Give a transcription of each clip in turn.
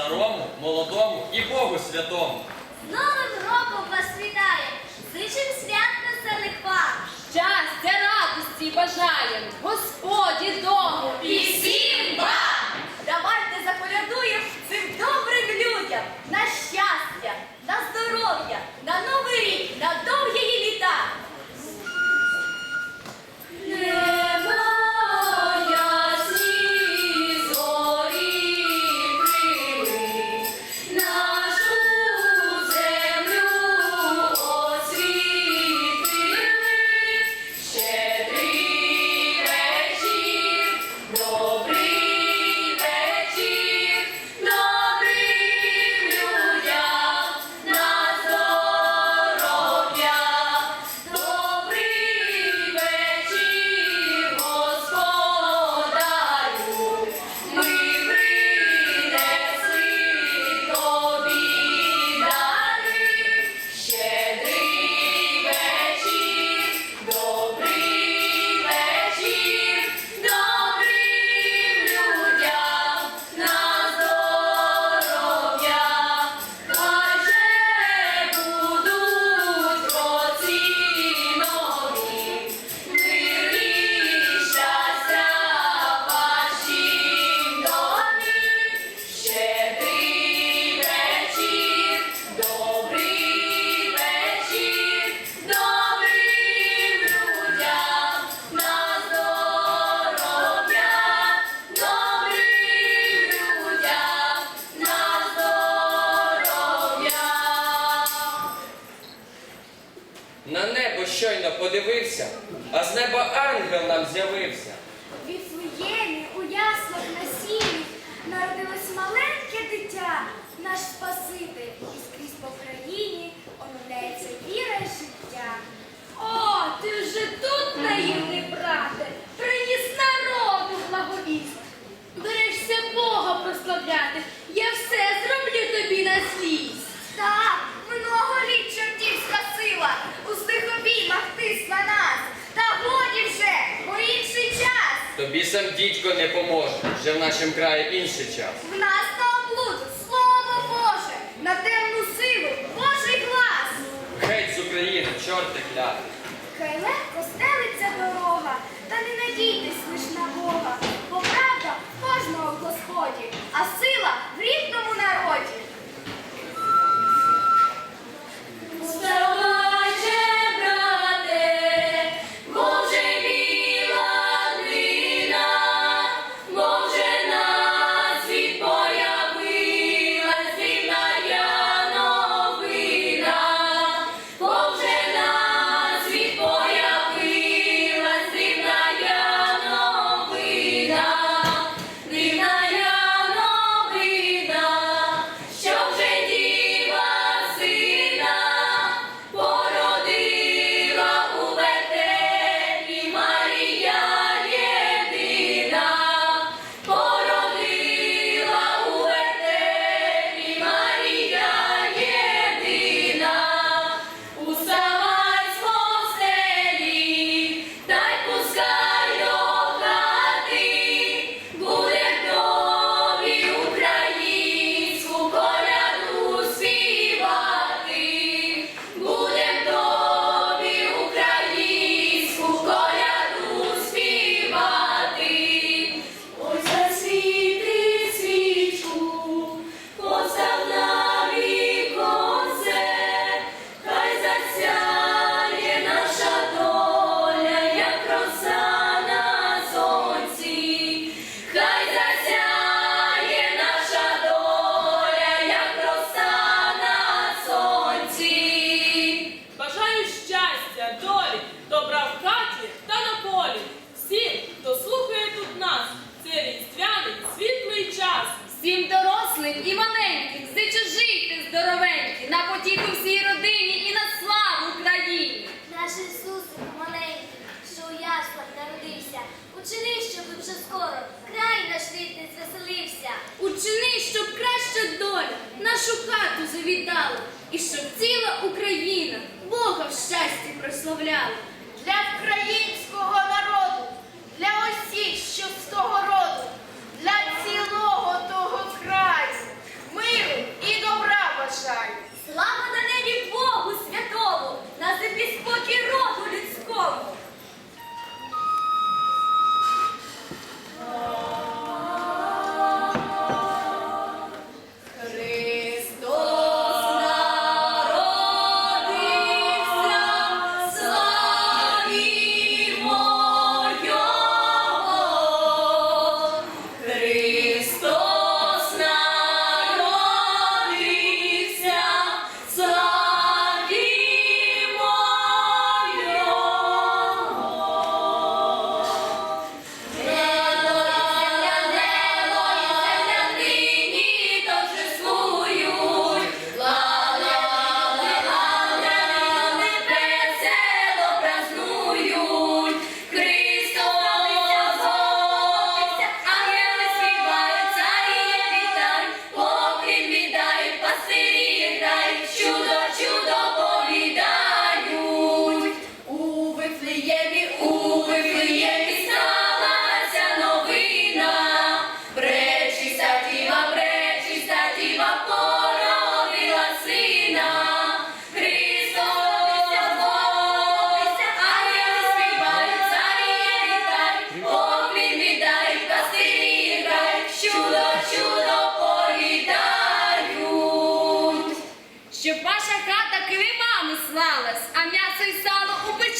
старому, молодому і Богу святому. З Новим роком вас вітає, зичим свят веселих вам. Щастя, радості бажаєм, Господі дому і всім вам! Давайте заколядуємо цим добрим людям на щастя, на здоров'я, на новий рік, на довгі з неба ангел нам з'явився. Від Віфлеємі у яслах на сіні народилось маленьке дитя, наш Спаситель, і скрізь по країні оновляється віра і життя. О, ти вже тут, наївний брате, приніс народу благовість. Берешся Бога прославляти. сам дідько не поможе, вже в нашому краї інший час. Учини, щоб краща доля нашу хату завідала, і щоб ціла Україна Бога в щасті прославляла для України.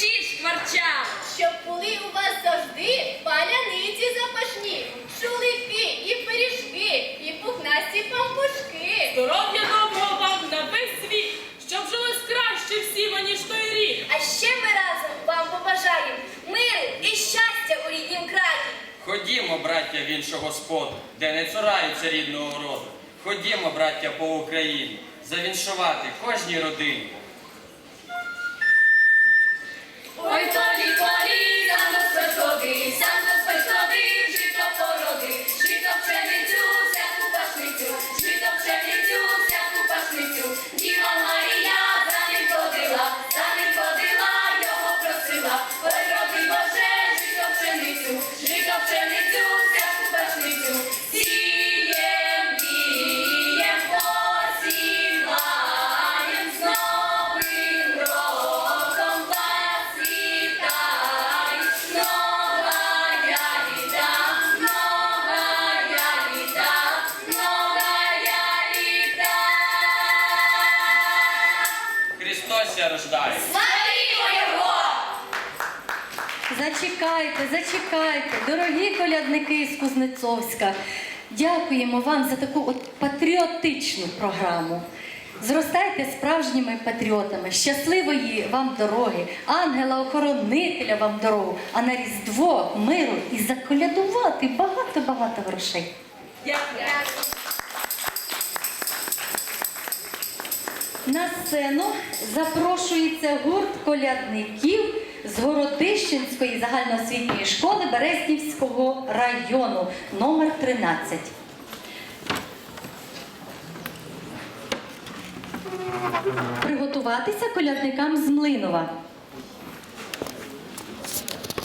Печі шкварчало. Щоб були у вас завжди паляниці запашні, шулики і пиріжки, і пухнасті пампушки. Здоров'я доброго вам на весь світ, щоб жилось краще всім, аніж той рік. А ще ми разом вам побажаємо миру і щастя у ріднім краї. Ходімо, браття, в іншу господу, де не цураються рідного роду. Ходімо, браття, по Україні, завіншувати кожній родині. Ой, Христос рождає. Славімо його! Зачекайте, зачекайте, дорогі колядники з Кузнецовська. Дякуємо вам за таку от патріотичну програму. Зростайте справжніми патріотами, щасливої вам дороги, ангела-охоронителя вам дорогу, а на Різдво миру і заколядувати багато-багато грошей. Дякую. На сцену запрошується гурт колядників з Городищенської загальноосвітньої школи Березнівського району номер 13. Приготуватися колядникам з Млинова.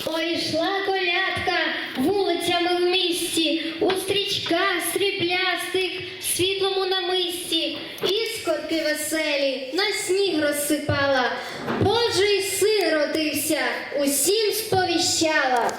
Ой, йшла колядка вулицями в місті, у стрічках сріблястих, світлому намисті, іскорки веселі на сніг розсипала. Божий син родився, усім сповіщала.